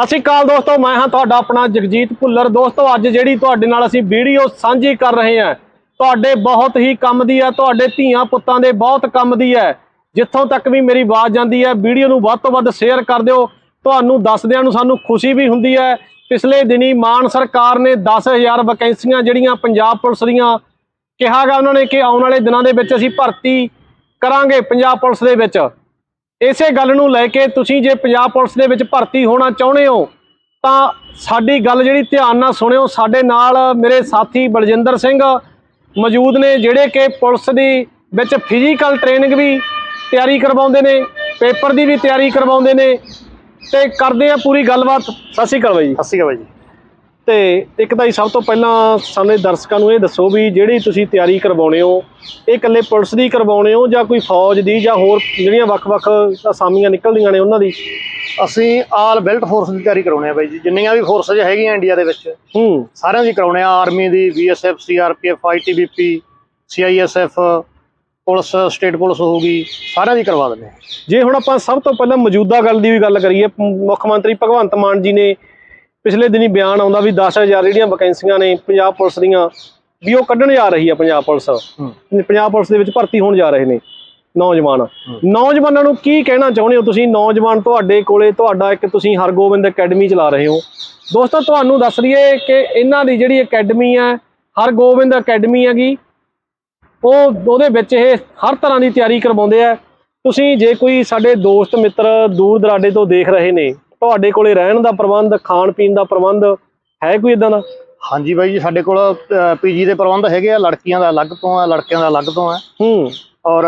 ਸਤਿ ਸ਼੍ਰੀ ਅਕਾਲ ਦੋਸਤੋ, ਮੈਂ ਹਾਂ ਤੁਹਾਡਾ ਆਪਣਾ ਜਗਜੀਤ ਭੁੱਲਰ। ਦੋਸਤੋ, ਅੱਜ ਜਿਹੜੀ ਤੁਹਾਡੇ ਨਾਲ ਅਸੀਂ ਵੀਡੀਓ ਸਾਂਝੀ ਕਰ ਰਹੇ ਹਾਂ, ਤੁਹਾਡੇ ਬਹੁਤ ਹੀ ਕੰਮ ਦੀ ਹੈ, ਤੁਹਾਡੇ ਧੀਆਂ ਪੁੱਤਾਂ ਦੇ ਬਹੁਤ ਕੰਮ ਦੀ ਹੈ। ਜਿੱਥੋਂ ਤੱਕ ਵੀ ਮੇਰੀ ਆਵਾਜ਼ ਜਾਂਦੀ ਹੈ, ਵੀਡੀਓ ਨੂੰ ਵੱਧ ਤੋਂ ਵੱਧ ਸ਼ੇਅਰ ਕਰ ਦਿਓ। ਤੁਹਾਨੂੰ ਦੱਸਦਿਆਂ ਨੂੰ ਸਾਨੂੰ ਖੁਸ਼ੀ ਵੀ ਹੁੰਦੀ ਹੈ। ਪਿਛਲੇ ਦਿਨੀ ਮਾਨ ਸਰਕਾਰ ਨੇ 10000 ਵੈਕੈਂਸੀਆਂ ਜਿਹੜੀਆਂ ਪੰਜਾਬ ਪੁਲਿਸ ਦੀਆਂ ਕਿਹਾਗਾ ਉਹਨਾਂ ਨੇ ਕਿ ਆਉਣ ਵਾਲੇ ਦਿਨਾਂ ਦੇ ਵਿੱਚ ਅਸੀਂ ਭਰਤੀ ਕਰਾਂਗੇ ਪੰਜਾਬ ਪੁਲਿਸ ਦੇ ਵਿੱਚ। ਇਸੇ ਗੱਲ ਨੂੰ ਲੈ ਕੇ ਤੁਸੀਂ ਜੇ ਪੰਜਾਬ ਪੁਲਿਸ ਦੇ ਵਿੱਚ ਭਰਤੀ ਹੋਣਾ ਚਾਹੁੰਦੇ ਹੋ, ਤਾਂ ਸਾਡੀ ਗੱਲ ਜਿਹੜੀ ਧਿਆਨ ਨਾਲ ਸੁਣਿਓ, ਸਾਡੇ ਨਾਲ ਮੇਰੇ ਸਾਥੀ ਬਲਜਿੰਦਰ ਸਿੰਘ ਮੌਜੂਦ ਨੇ, ਜਿਹੜੇ ਕਿ ਪੁਲਿਸ ਦੀ ਵਿੱਚ ਫਿਜ਼ੀਕਲ ਟ੍ਰੇਨਿੰਗ ਵੀ ਤਿਆਰੀ ਕਰਵਾਉਂਦੇ ਨੇ, ਪੇਪਰ ਦੀ ਵੀ ਤਿਆਰੀ ਕਰਵਾਉਂਦੇ ਨੇ। ਤੇ ਕਰਦੇ ਆ ਪੂਰੀ ਗੱਲਬਾਤ। ਸਤਿ ਸ਼੍ਰੀ ਅਕਾਲ ਬਾਈ ਜੀ। ਸਤਿ ਸ਼੍ਰੀ ਅਕਾਲ ਬਾਈ ਜੀ। ਤੇ ਇੱਕ ਤਾਂ ਜੀ ਸਭ ਤੋਂ ਪਹਿਲਾਂ ਸਾਨੂੰ ਦਰਸ਼ਕਾਂ ਨੂੰ ਇਹ ਦੱਸੋ ਵੀ ਜਿਹੜੀ ਤੁਸੀਂ ਤਿਆਰੀ ਕਰਵਾਉਣੇ ਹੋ ਇਹ ਇਕੱਲੇ ਪੁਲਿਸ ਦੀ ਕਰਵਾਉਣੇ ਹੋ ਜਾਂ ਕੋਈ ਫੌਜ ਦੀ ਜਾਂ ਹੋਰ ਜਿਹੜੀਆਂ ਵੱਖ-ਵੱਖ ਅਸਾਮੀਆਂ ਨਿਕਲਦੀਆਂ ਨੇ ਉਹਨਾਂ ਦੀ? ਅਸੀਂ ਆਲ ਬੈਲਟ ਫੋਰਸ ਦੀ ਤਿਆਰੀ ਕਰਾਉਣੇ ਆ ਬਾਈ ਜੀ ਜਿੰਨੀਆਂ ਵੀ ਫੋਰਸਸ ਹੈਗੀਆਂ ਇੰਡੀਆ ਦੇ ਵਿੱਚ ਹੂੰ। ਸਾਰਿਆਂ ਦੀ ਕਰਾਉਣੇ ਆ ਆਰਮੀ ਦੀ BSF CRPF ITBP CISF police state police ਹੋਊਗੀ ਸਾਰਿਆਂ ਦੀ ਕਰਵਾ ਦਿੰਦੇ ਆ ਜੇ ਹੁਣ ਆਪਾਂ ਸਭ ਤੋਂ ਪਹਿਲਾਂ ਮੌਜੂਦਾ ਗੱਲ ਦੀ ਵੀ ਗੱਲ ਕਰੀਏ ਮੁੱਖ ਮੰਤਰੀ ਭਗਵੰਤ ਮਾਨ ਜੀ ਨੇ ਪਿਛਲੇ ਦਿਨੀ ਬਿਆਨ ਆਉਂਦਾ ਵੀ 10000 ਜਿਹੜੀਆਂ ਵੈਕੈਂਸੀਆਂ ਨੇ ਪੰਜਾਬ ਪੁਲਿਸ ਦੀਆਂ ਵੀ ਉਹ ਕੱਢਣ ਜਾ ਰਹੀ ਆ ਪੰਜਾਬ ਪੁਲਿਸ। ਪੰਜਾਬ ਪੁਲਿਸ ਦੇ ਵਿੱਚ ਭਰਤੀ ਹੋਣ ਜਾ ਰਹੇ ਨੇ ਨੌਜਵਾਨ। ਨੌਜਵਾਨਾਂ ਨੂੰ ਕੀ ਕਹਿਣਾ ਚਾਹੁੰਦੇ ਹੋ ਤੁਸੀਂ? ਨੌਜਵਾਨ ਤੁਹਾਡੇ ਕੋਲੇ ਤੁਹਾਡਾ ਇੱਕ ਤੁਸੀਂ ਹਰਗੋਬਿੰਦ ਅਕੈਡਮੀ ਚਲਾ ਰਹੇ ਹੋ। ਦੋਸਤੋ ਤੁਹਾਨੂੰ ਦੱਸ ਦਈਏ ਕਿ ਇਹਨਾਂ ਦੀ ਜਿਹੜੀ ਅਕੈਡਮੀ ਹੈ ਹਰਗੋਬਿੰਦ ਅਕੈਡਮੀ ਹੈਗੀ ਉਹ ਉਹਦੇ ਵਿੱਚ ਇਹ ਹਰ ਤਰ੍ਹਾਂ ਦੀ ਤਿਆਰੀ ਕਰਵਾਉਂਦੇ ਆ। ਤੁਸੀਂ ਜੇ ਕੋਈ ਸਾਡੇ ਦੋਸਤ ਮਿੱਤਰ ਦੂਰ ਦਰਾਡੇ ਤੋਂ ਦੇਖ ਰਹੇ ਨੇ ਤੁਹਾਡੇ ਕੋਲੇ ਰਹਿਣ ਦਾ ਪ੍ਰਬੰਧ ਖਾਣ ਪੀਣ ਦਾ ਪ੍ਰਬੰਧ ਹੈ ਕੋਈ ਇਦਾਂ ਦਾ? ਹਾਂਜੀ ਬਾਈ ਜੀ ਸਾਡੇ ਕੋਲ ਪੀਜੀ ਦੇ ਪ੍ਰਬੰਧ ਹੈਗੇ ਆ ਲੜਕੀਆਂ ਦਾ ਅਲੱਗ ਤੋਂ ਆ ਲੜਕਿਆਂ ਦਾ ਅਲੱਗ ਤੋਂ ਆ। ਹੂੰ। ਔਰ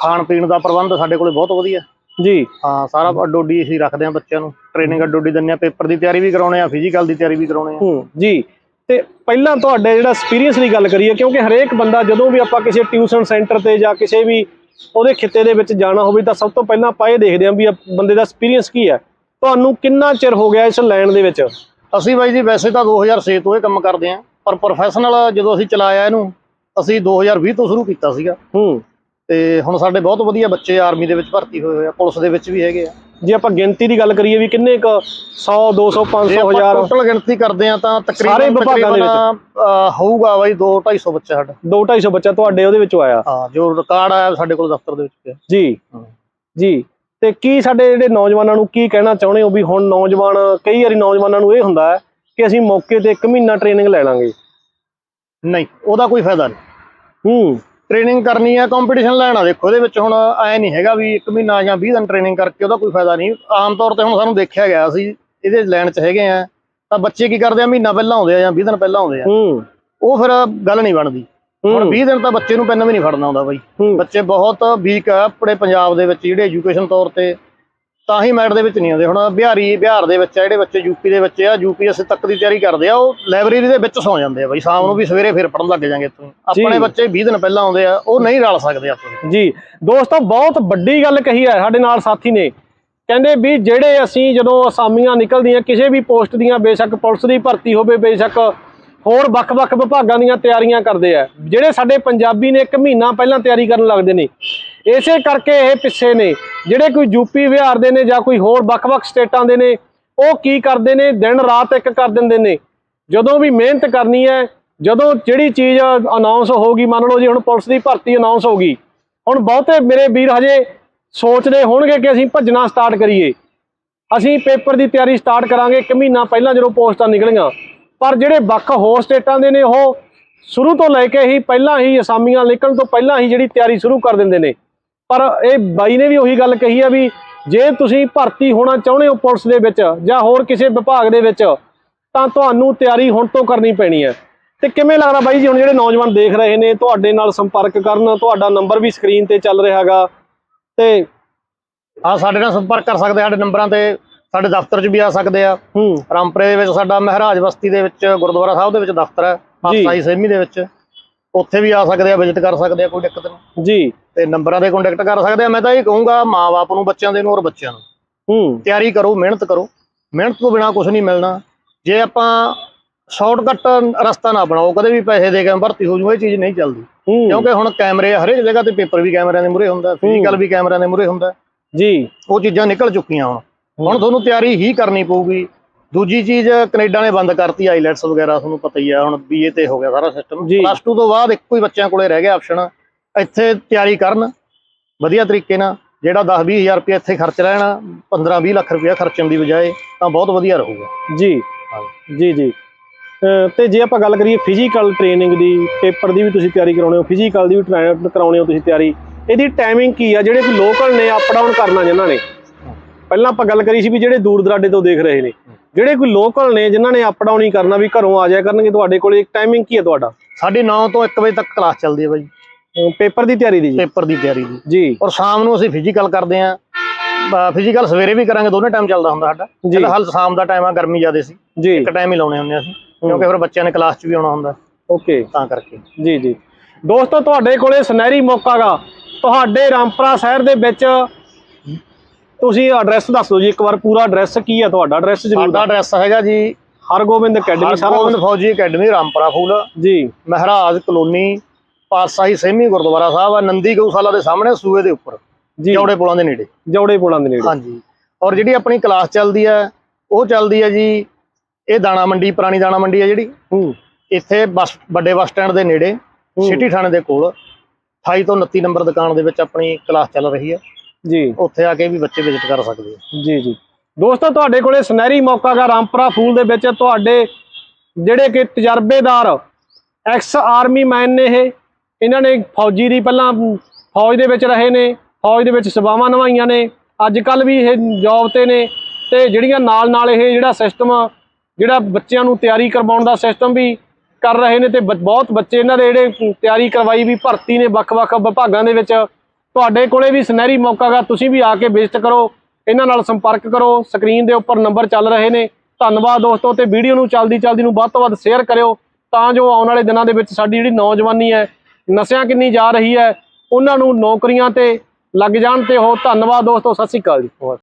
ਖਾਣ ਪੀਣ ਦਾ ਪ੍ਰਬੰਧ ਸਾਡੇ ਕੋਲੇ ਬਹੁਤ ਵਧੀਆ। ਜੀ। ਹਾਂ ਸਾਰਾ ਅੱਡੋਡੀ ਅਸੀਂ ਰੱਖਦੇ ਆ ਬੱਚਿਆਂ ਨੂੰ। ਟ੍ਰੇਨਿੰਗ ਅੱਡੋਡੀ ਦਿੰਦੇ ਆ ਪੇਪਰ ਦੀ ਤਿਆਰੀ ਵੀ ਕਰਾਉਣੇ ਆ ਫਿਜ਼ੀਕਲ ਦੀ ਤਿਆਰੀ ਵੀ ਕਰਾਉਣੇ ਆ। ਹੂੰ ਜੀ। ਤੇ ਪਹਿਲਾਂ ਤੁਹਾਡੇ ਜਿਹੜਾ ਐਕਸਪੀਰੀਅੰਸ ਦੀ ਗੱਲ ਕਰੀਏ ਕਿਉਂਕਿ ਹਰੇਕ ਬੰਦਾ ਜਦੋਂ ਵੀ ਆਪਾਂ ਕਿਸੇ ਟਿਊਸ਼ਨ ਸੈਂਟਰ ਤੇ ਜਾਂ ਕਿਸੇ ਵੀ ਉਹਦੇ ਖਿੱਤੇ ਦੇ ਵਿੱਚ ਜਾਣਾ ਹੋਵੇ ਤਾਂ ਸਭ ਤੋਂ ਪਹਿਲਾਂ ਆਪਾਂ ਇਹ ਦੇਖਦੇ ਹਾਂ ਵੀ ਬੰਦੇ ਦਾ ਐਕਸਪੀਰੀਅੰਸ ਕੀ ਹੈ। ਤੁਹਾਨੂੰ ਕਿੰਨਾ ਚਿਰ ਹੋ ਗਿਆ ਇਸ ਲਾਈਨ ਦੇ ਵਿੱਚ? ਅਸੀਂ ਬਾਈ ਜੀ ਵੈਸੇ ਤਾਂ 2006 ਤੋਂ ਇਹ ਕੰਮ ਕਰਦੇ ਆ ਪਰ ਪ੍ਰੋਫੈਸ਼ਨਲ ਜਦੋਂ ਅਸੀਂ ਚਲਾਇਆ ਇਹਨੂੰ ਅਸੀਂ 2020 ਤੋਂ ਸ਼ੁਰੂ ਕੀਤਾ ਸੀਗਾ। ਹੂੰ। ਤੇ ਹੁਣ ਸਾਡੇ ਬਹੁਤ ਵਧੀਆ ਬੱਚੇ ਆਰਮੀ ਦੇ ਵਿੱਚ ਭਰਤੀ ਹੋਏ ਹੋਏ ਆ ਪੁਲਿਸ ਦੇ ਵਿੱਚ ਵੀ ਹੈਗੇ ਆ। ਜੇ ਆਪਾਂ ਗਿਣਤੀ ਦੀ ਗੱਲ ਕਰੀਏ ਵੀ ਕਿੰਨੇ ਕ 100 200 ਜੇ 500 ਆਪਾਂ ਹਜ਼ਾਰ? ਟੋਟਲ ਗਿਣਤੀ ਕਰਦੇ ਆ ਤਾਂ ਤਕਰੀਬਨ ਸਾਰੇ ਵਿਭਾਗਾਂ ਦੇ ਵਿੱਚ? ਤਕਰੀਬਨ, ਅਹ, ਹੋਊਗਾ ਬਾਈ 2 250 ਬੱਚਾ ਸਾਡਾ। 2 250 ਬੱਚਾ ਤੁਹਾਡੇ ਉਹਦੇ ਵਿੱਚੋਂ ਆਇਆ? ਹਾਂ ਜੋ ਰਿਕਾਰਡ ਆਇਆ ਸਾਡੇ ਕੋਲ ਦਫ਼ਤਰ ਦੇ ਵਿੱਚ ਪਿਆ। ਜੀ। ਜੀ। ਤੇ ਕੀ ਸਾਡੇ ਜਿਹੜੇ ਨੌਜਵਾਨਾਂ ਨੂੰ ਕੀ ਕਹਿਣਾ ਚਾਹੁੰਦੇ ਹੋ ਵੀ ਹੁਣ ਨੌਜਵਾਨ ਕਈ ਵਾਰੀ ਨੌਜਵਾਨਾਂ ਨੂੰ ਇਹ ਹੁੰਦਾ ਹੈ ਕਿ ਅਸੀਂ ਮੌਕੇ ਤੇ 1 ਮਹੀਨਾ ਟ੍ਰੇਨਿੰਗ ਲੈ ਲਾਂਗੇ। ਨਹੀਂ ਉਹਦਾ ਕੋਈ ਫਾਇਦਾ ਨਹੀਂ। ਹੂੰ। ਟ੍ਰੇਨਿੰਗ ਕਰਨੀ ਆ ਕੰਪੀਟੀਸ਼ਨ ਲੈਣਾ ਦੇਖੋ ਇਹਦੇ ਵਿੱਚ ਹੁਣ ਐ ਨਹੀਂ ਹੈਗਾ ਵੀ 1 ਮਹੀਨਾ ਜਾਂ 20 ਦਿਨ ਟ੍ਰੇਨਿੰਗ ਕਰਕੇ ਉਹਦਾ ਕੋਈ ਫਾਇਦਾ ਨਹੀਂ। ਆਮ ਤੌਰ ਤੇ ਹੁਣ ਸਾਨੂੰ ਦੇਖਿਆ ਗਿਆ ਅਸੀਂ ਇਹਦੇ ਲਾਈਨ 'ਚ ਹੈਗੇ ਆ ਤਾਂ ਬੱਚੇ ਕੀ ਕਰਦੇ ਆ ਮਹੀਨਾ ਪਹਿਲਾਂ ਆਉਂਦੇ ਆ ਜਾਂ 20 ਦਿਨ ਪਹਿਲਾਂ ਆਉਂਦੇ ਆ। ਹੂੰ। ਉਹ ਫਿਰ ਗੱਲ ਨਹੀਂ ਬਣਦੀ। ਹੁਣ ਹੂੰ। 20 ਦਿਨ ਤਾਂ ਬੱਚੇ ਨੂੰ ਪੈਨ ਵੀ ਨਹੀਂ ਫੜਨਾ ਆਉਂਦਾ ਬਾਈ। ਬੱਚੇ ਬਹੁਤ ਵੀਕ ਆ ਆਪਣੇ ਪੰਜਾਬ ਦੇ ਵਿੱਚ ਜਿਹੜੇ ਐਜੂਕੇਸ਼ਨ ਤੌਰ ਤੇ ਤਾਂ ਹੀ ਮੈਟ ਦੇ ਵਿੱਚ ਨਹੀਂ ਆਉਂਦੇ। ਹੁਣ ਬਿਹਾਰੀ ਬਿਹਾਰ ਦੇ ਵਿੱਚ ਆ ਜਿਹੜੇ ਬੱਚੇ ਯੂਪੀ ਦੇ ਬੱਚੇ ਆ ਯੂਪੀਐਸ ਤੱਕ ਦੀ ਤਿਆਰੀ ਕਰਦੇ ਆ ਉਹ ਲਾਇਬ੍ਰੇਰੀ ਦੇ ਵਿੱਚ ਸੌ ਜਾਂਦੇ ਆ ਬਾਈ। ਸ਼ਾਮ ਨੂੰ ਵੀ ਸਵੇਰੇ ਫਿਰ ਪੜਨ ਲੱਗ ਜਾਣਗੇ ਇੱਥੋਂ। ਆਪਣੇ। ਬੱਚੇ 20 ਦਿਨ ਪਹਿਲਾਂ ਆਉਂਦੇ ਆ ਉਹ ਨਹੀਂ ਰਲ ਸਕਦੇ ਆਪਸ ਜੀ। ਦੋਸਤੋ ਬਹੁਤ ਵੱਡੀ ਗੱਲ ਕਹੀ ਹੈ ਸਾਡੇ ਨਾਲ ਸਾਥੀ ਨੇ। ਕਹਿੰਦੇ ਵੀ ਜਿਹੜੇ ਅਸੀਂ ਜਦੋਂ ਅਸਾਮੀਆਂ ਨਿਕਲਦੀਆਂ ਕਿਸੇ ਵੀ ਪੋਸਟ ਦੀਆਂ ਬੇਸ਼ੱਕ ਪੁਲਿਸ ਦੀ ਭਰਤੀ ਹੋਵੇ ਬੇਸ਼ੱਕ ਹੋਰ ਵੱਖ-ਵੱਖ ਵਿਭਾਗਾਂ ਦੀਆਂ ਤਿਆਰੀਆਂ ਕਰਦੇ ਆ। ਜਿਹੜੇ ਸਾਡੇ ਪੰਜਾਬੀ ਨੇ ਇੱਕ ਮਹੀਨਾ ਪਹਿਲਾਂ ਤਿਆਰੀ ਕਰਨ ਲੱਗਦੇ ਨੇ। ਇਸੇ ਕਰਕੇ ਇਹ ਪਿੱਛੇ ਨੇ। ਜਿਹੜੇ ਕੋਈ ਯੂਪੀ ਵਿਹਾਰ ਦੇ ਨੇ ਜਾਂ ਕੋਈ ਹੋਰ ਵੱਖ-ਵੱਖ ਸਟੇਟਾਂ ਦੇ ਨੇ, ਉਹ ਕੀ ਕਰਦੇ ਨੇ? ਦਿਨ ਰਾਤ ਇੱਕ ਕਰ ਦਿੰਦੇ ਨੇ। ਜਦੋਂ ਵੀ ਮਿਹਨਤ ਕਰਨੀ ਹੈ, ਜਦੋਂ ਜਿਹੜੀ ਚੀਜ਼ ਅਨਾਉਂਸ ਹੋਊਗੀ, ਮੰਨ ਲਓ ਜੀ ਹੁਣ ਪੁਲਿਸ ਦੀ ਭਰਤੀ ਅਨਾਉਂਸ ਗਈ ਹੁਣ ਬਹੁਤੇ ਮੇਰੇ ਵੀਰ ਹਜੇ ਸੋਚਦੇ ਹੋਣਗੇ ਕਿ ਅਸੀਂ ਭੱਜਣਾ ਸਟਾਰਟ ਕਰੀਏ। ਅਸੀਂ ਪੇਪਰ ਦੀ ਤਿਆਰੀ ਸਟਾਰਟ ਕਰਾਂਗੇ ਇੱਕ ਮਹੀਨਾ ਪਹਿਲਾਂ ਜਦੋਂ ਪੋਸਟਾਂ ਨਿਕਲੀਆਂ। ਪਰ ਜਿਹੜੇ ਵੱਖ ਹੋਰ ਸਟੇਟਾਂ ਦੇ ਨੇ, ਉਹ ਸ਼ੁਰੂ ਤੋਂ ਲੈ ਕੇ ਹੀ ਪਹਿਲਾਂ ਹੀ ਅਸਾਮੀਆਂ ਨਿਕਲਣ ਤੋਂ ਪਹਿਲਾਂ ਹੀ ਜਿਹੜੀ ਤਿਆਰੀ ਸ਼ੁਰੂ ਕਰ ਦਿੰਦੇ ਨੇ। ਪਰ ਇਹ ਬਾਈ ਨੇ ਵੀ ਉਹੀ ਗੱਲ ਕਹੀ ਆ ਵੀ ਜੇ ਤੁਸੀਂ ਭਰਤੀ ਹੋਣਾ ਚਾਹੁੰਦੇ ਹੋ ਪੁਲਿਸ ਦੇ ਵਿੱਚ ਜਾਂ ਹੋਰ ਕਿਸੇ ਵਿਭਾਗ ਦੇ ਵਿੱਚ, ਤਾਂ ਤੁਹਾਨੂੰ ਤਿਆਰੀ ਹੁਣ ਤੋਂ ਕਰਨੀ ਪੈਣੀ ਹੈ। ਤੇ ਕਿਵੇਂ ਲੱਗਦਾ ਬਾਈ ਜੀ, ਹੁਣ ਜਿਹੜੇ ਨੌਜਵਾਨ ਦੇਖ ਰਹੇ ਨੇ, ਤੁਹਾਡੇ ਨਾਲ ਸੰਪਰਕ ਕਰਨ, ਤੁਹਾਡਾ ਨੰਬਰ ਵੀ ਸਕਰੀਨ ਤੇ ਚੱਲ ਰਿਹਾ ਹੈਗਾ। ਤੇ ਆ ਸਾਡੇ ਨਾਲ ਸੰਪਰਕ ਕਰ ਸਕਦੇ ਸਾਡੇ ਨੰਬਰਾਂ ਤੇ ਸਾਡੇ ਦਫ਼ਤਰ 'ਚ ਵੀ ਆ ਸਕਦੇ ਆ। ਹੂੰ। ਰਾਮਪੁਰੇ ਦੇ ਵਿੱਚ ਸਾਡਾ ਮਹਾਰਾਜ ਬਸਤੀ ਦੇ ਵਿੱਚ ਗੁਰਦੁਆਰਾ ਸਾਹਿਬ ਦੇ ਵਿੱਚ ਦਫ਼ਤਰ ਹੈ ਜੀ। ਸਾਈ ਸੇਮੀ ਦੇ ਵਿੱਚ। ਉੱਥੇ ਵੀ ਆ ਸਕਦੇ ਆ ਵਿਜ਼ਿਟ ਕਰ ਸਕਦੇ ਆ ਕੋਈ ਦਿੱਕਤ ਨਹੀਂ। ਜੀ। ਤੇ ਨੰਬਰਾਂ ਤੇ ਕੰਟੈਕਟ ਕਰ ਸਕਦੇ ਆ। ਮੈਂ ਤਾਂ ਇਹ ਕਹੂੰਗਾ ਮਾਪੇ ਨੂੰ ਬੱਚਿਆਂ ਦੇ ਨੂੰ ਔਰ ਬੱਚਿਆਂ ਨੂੰ। ਹੂੰ। ਤਿਆਰੀ ਕਰੋ ਮਿਹਨਤ ਕਰੋ। ਮਿਹਨਤ ਤੋਂ ਬਿਨਾ ਕੁਝ ਨਹੀਂ ਮਿਲਣਾ। ਜੇ ਆਪਾਂ ਸ਼ਾਰਟਕਟ ਰਸਤਾ ਨਾ ਬਣਾਓ ਕਦੇ ਵੀ ਪੈਸੇ ਦੇ ਕੇ ਭਰਤੀ ਹੋ ਜੂ ਇਹ ਚੀਜ਼ ਨਹੀਂ ਚੱਲਦੀ। ਕਿਉਂਕਿ ਹੁਣ ਕੈਮਰੇ ਹਰੇਕ ਜਗ੍ਹਾ ਤੇ ਪੇਪਰ ਵੀ ਕੈਮਰਿਆਂ ਦੇ ਮੂਹਰੇ ਹੁੰਦਾ ਫਿਜ਼ੀਕਲ ਵੀ ਕੈਮਰਿਆਂ ਦੇ ਮੂਹਰੇ ਹੁੰਦਾ। ਜੀ। ਉਹ ਚੀਜ਼ਾਂ ਨਿਕਲ ਚੁੱਕੀਆਂ ਹੁਣ। ਹੁਣ ਤੁਹਾਨੂੰ ਤਿਆਰੀ ਹੀ ਕਰਨੀ ਪਊਗੀ। ਦੂਜੀ ਚੀਜ਼ ਕੈਨੇਡਾ ਨੇ ਬੰਦ ਕਰਤੀ ਆਈਲੈਟਸ ਵਗੈਰਾ ਤੁਹਾਨੂੰ ਪਤਾ ਹੀ ਆ ਹੁਣ ਬੀਏ ਤੇ ਹੋ ਗਿਆ ਸਾਰਾ ਸਿਸਟਮ। ਪਲੱਸ 2 ਤੋਂ ਬਾਅਦ ਇੱਕੋ ਹੀ ਬੱਚਿਆਂ ਕੋਲੇ ਰਹਿ ਗਿਆ ਆਪਸ਼ਨ ਇੱਥੇ ਤਿਆਰੀ ਕਰਨ ਵਧੀਆ ਤਰੀਕੇ ਨਾਲ ਜਿਹੜਾ 10 20000 ਰੁਪਏ ਇੱਥੇ ਖਰਚ ਲੈਣਾ 15 20 ਲੱਖ ਰੁਪਏ ਖਰਚਣ ਦੀ ਬਜਾਏ ਤਾਂ ਬਹੁਤ ਵਧੀਆ ਰਹੂਗਾ। ਜੀ। ਜੀ ਜੀ। ਤੇ ਜੇ ਆਪਾਂ ਗੱਲ ਕਰੀਏ ਫਿਜ਼ੀਕਲ ਟ੍ਰੇਨਿੰਗ ਦੀ ਪੇਪਰ ਦੀ ਵੀ ਤੁਸੀਂ ਤਿਆਰੀ ਕਰਾਉਣੇ ਹੋ ਫਿਜ਼ੀਕਲ ਦੀ ਵੀ ਕਰਾਉਣੇ ਹੋ ਤੁਸੀਂ ਤਿਆਰੀ ਇਹਦੀ ਟਾਈਮਿੰਗ ਕੀ ਆ? ਜਿਹੜੇ ਲੋਕਲ ਨੇ ਅਪ ਡਾਊਨ ਕਰਨਾ ਜਿਨ੍ਹਾਂ ਨੇ। ਪਹਿਲਾਂ ਆਪਾਂ ਗੱਲ ਕਰੀ ਸੀ ਵੀ ਜਿਹੜੇ ਦੂਰ ਦਰਾਡੇ ਤੋਂ ਦੇਖ ਰਹੇ ਨੇ ਜਿਹੜੇ ਕੋਈ ਲੋਕਲ ਨੇ ਜਿਨ੍ਹਾਂ ਨੇ ਅਪ ਡਾਊਨ ਹੀ ਕਰਨਾ ਵੀ ਘਰੋਂ ਆ ਜਾਇਆ ਕਰਨਗੇ ਤੁਹਾਡੇ ਕੋਲੇ ਇੱਕ ਟਾਈਮਿੰਗ ਕੀ ਹੈ ਤੁਹਾਡਾ? ਸਾਡੀ 9 ਤੋਂ 1 ਵਜੇ ਤੱਕ ਕਲਾਸ ਚੱਲਦੀ ਹੈ ਬਾਈ। ਪੇਪਰ ਦੀ ਤਿਆਰੀ ਦੀ ਜੀ? ਪੇਪਰ ਦੀ ਤਿਆਰੀ ਦੀ। ਜੀ। ਔਰ ਸ਼ਾਮ ਨੂੰ ਅਸੀਂ ਫਿਜ਼ੀਕਲ ਕਰਦੇ ਆਂ ਫਿਜ਼ੀਕਲ ਸਵੇਰੇ ਵੀ ਕਰਾਂਗੇ ਦੋਨੇ ਟਾਈਮ ਚੱਲਦਾ ਹੁੰਦਾ ਸਾਡਾ। ਫਿਲਹਾਲ ਸ਼ਾਮ ਦਾ ਟਾਈਮ ਆ ਗਰਮੀ ਜ਼ਿਆਦੇ ਸੀ। ਇੱਕ ਟਾਈਮ ਹੀ ਲਾਉਣੇ ਹੁੰਦੇ ਅਸੀਂ ਕਿਉਂਕਿ ਫਿਰ ਬੱਚਿਆਂ ਨੇ ਕਲਾਸ 'ਚ ਵੀ ਆਉਣਾ ਹੁੰਦਾ। ਓਕੇ। ਤਾਂ ਕਰਕੇ। ਜੀ ਜੀ। ਦੋਸਤੋ ਤੁਹਾਡੇ ਕੋਲੇ ਸੁਨਹਿਰੀ ਮੌਕਾ ਗਾ। ਤੁਹਾਡੇ ਰਾਮਪੁਰਾ ਸ਼ਹਿਰ ਦੇ ਵਿੱਚ ਤੁਸੀਂ ਐਡਰੈਸ ਦੱਸ ਦਿਓ ਜੀ ਇੱਕ ਵਾਰ ਪੂਰਾ ਐਡਰੈਸ ਕੀ ਹੈ ਤੁਹਾਡਾ? ਐਡਰੈਸ ਜ਼ਰੂਰ ਸਾਡਾ ਐਡਰੈਸ ਹੈਗਾ ਜੀ ਹਰਗੋਬਿੰਦ ਅਕੈਡਮੀ ਸਾਰਾ ਹਰਗੋਬਿੰਦ ਫੌਜੀ ਅਕੈਡਮੀ ਰਾਮਪੁਰਾ ਫੂਲ। ਜੀ। ਮਹਾਰਾਜ ਕਲੋਨੀ ਪਾਤਸ਼ਾਹੀ ਸੇਮੀ ਗੁਰਦੁਆਰਾ ਸਾਹਿਬ ਆ ਨੰਦੀ ਗਊਸ਼ਾਲਾ ਦੇ ਸਾਹਮਣੇ ਸੂਏ ਦੇ ਉੱਪਰ ਜੀ। ਚੌੜੇ ਪੁਲਾਂ ਦੇ ਨੇੜੇ। ਜੌੜੇ ਪੁਲਾਂ ਦੇ ਨੇੜੇ। ਹਾਂਜੀ। ਔਰ ਜਿਹੜੀ ਆਪਣੀ ਕਲਾਸ ਚੱਲਦੀ ਹੈ ਉਹ ਚੱਲਦੀ ਹੈ ਜੀ ਇਹ ਦਾਣਾ ਮੰਡੀ ਪੁਰਾਣੀ ਦਾਣਾ ਮੰਡੀ ਹੈ ਜਿਹੜੀ। ਹੂੰ। ਇੱਥੇ ਬੱਸ ਵੱਡੇ ਬੱਸ ਸਟੈਂਡ ਦੇ ਨੇੜੇ ਸਿਟੀ ਥਾਣੇ ਦੇ ਕੋਲ 28 ਤੋਂ 29 ਨੰਬਰ ਦੁਕਾਨ ਦੇ ਵਿੱਚ ਆਪਣੀ ਕਲਾਸ ਚੱਲ ਰਹੀ ਹੈ ਜੀ। ਉੱਥੇ ਆ ਕੇ ਵੀ ਬੱਚੇ ਵਿਜ਼ਿਟ ਕਰ ਸਕਦੇ ਆ। ਜੀ ਜੀ। ਦੋਸਤੋ ਤੁਹਾਡੇ ਕੋਲੇ ਸੁਨਹਿਰੀ ਮੌਕਾ ਗਾ ਰਾਮਪੁਰਾ ਫੂਲ ਦੇ ਵਿੱਚ ਤੁਹਾਡੇ ਜਿਹੜੇ ਕਿ ਤਜਰਬੇਦਾਰ ਐਕਸ ਆਰਮੀ ਮੈਨ ਨੇ ਇਹ ਇਹਨਾਂ ਨੇ ਫੌਜੀ ਦੀ ਪਹਿਲਾਂ ਫੌਜ ਦੇ ਵਿੱਚ ਰਹੇ ਨੇ ਫੌਜ ਦੇ ਵਿੱਚ ਸੇਵਾਵਾਂ ਨਿਭਾਈਆਂ ਨੇ ਅੱਜ ਕੱਲ ਵੀ ਇਹ ਜੌਬ ਤੇ ਨੇ ਤੇ ਜਿਹੜੀਆਂ ਨਾਲ ਨਾਲ ਇਹ ਜਿਹੜਾ ਸਿਸਟਮ ਜਿਹੜਾ ਬੱਚਿਆਂ ਨੂੰ ਤਿਆਰੀ ਕਰਵਾਉਣ ਦਾ ਸਿਸਟਮ ਵੀ ਕਰ ਰਹੇ ਨੇ ਤੇ ਬਹੁਤ ਬੱਚੇ ਇਹਨਾਂ ਦੇ ਜਿਹੜੇ ਤਿਆਰੀ ਕਰਵਾਈ ਵੀ ਭਰਤੀ ਨੇ ਵੱਖ-ਵੱਖ ਵਿਭਾਗਾਂ ਦੇ ਵਿੱਚ। ਤੁਹਾਡੇ ਕੋਲੇ ਵੀ ਸੁਨਹਿਰੀ ਮੌਕਾ ਗਾ ਤੁਸੀਂ ਵੀ ਆ ਕੇ ਵਿਜ਼ਿਟ ਕਰੋ, ਇਹਨਾਂ ਨਾਲ ਸੰਪਰਕ ਕਰੋ ਸਕਰੀਨ ਦੇ ਉੱਪਰ ਨੰਬਰ ਚੱਲ ਰਹੇ ਨੇ। ਧੰਨਵਾਦ ਦੋਸਤੋ ਤੇ ਵੀਡੀਓ ਨੂੰ ਚਲਦੀ ਚਲਦੀ ਨੂੰ ਵੱਧ ਤੋਂ ਵੱਧ ਸ਼ੇਅਰ ਕਰਿਓ, ਤਾਂ ਜੋ ਆਉਣ ਵਾਲੇ ਦਿਨਾਂ ਦੇ ਵਿੱਚ ਸਾਡੀ ਜਿਹੜੀ ਨੌਜਵਾਨੀ ਹੈ, ਨਸ਼ਿਆਂ ਕਿੰਨੀ ਜਾ ਰਹੀ ਹੈ, ਉਹਨਾਂ ਨੂੰ ਨੌਕਰੀਆਂ ਤੇ ਲੱਗ ਜਾਣ ਤੇ ਉਹ ਧੰਨਵਾਦ ਦੋਸਤੋ, ਸਤਿ ਸ਼੍ਰੀ ਅਕਾਲ ਜੀ।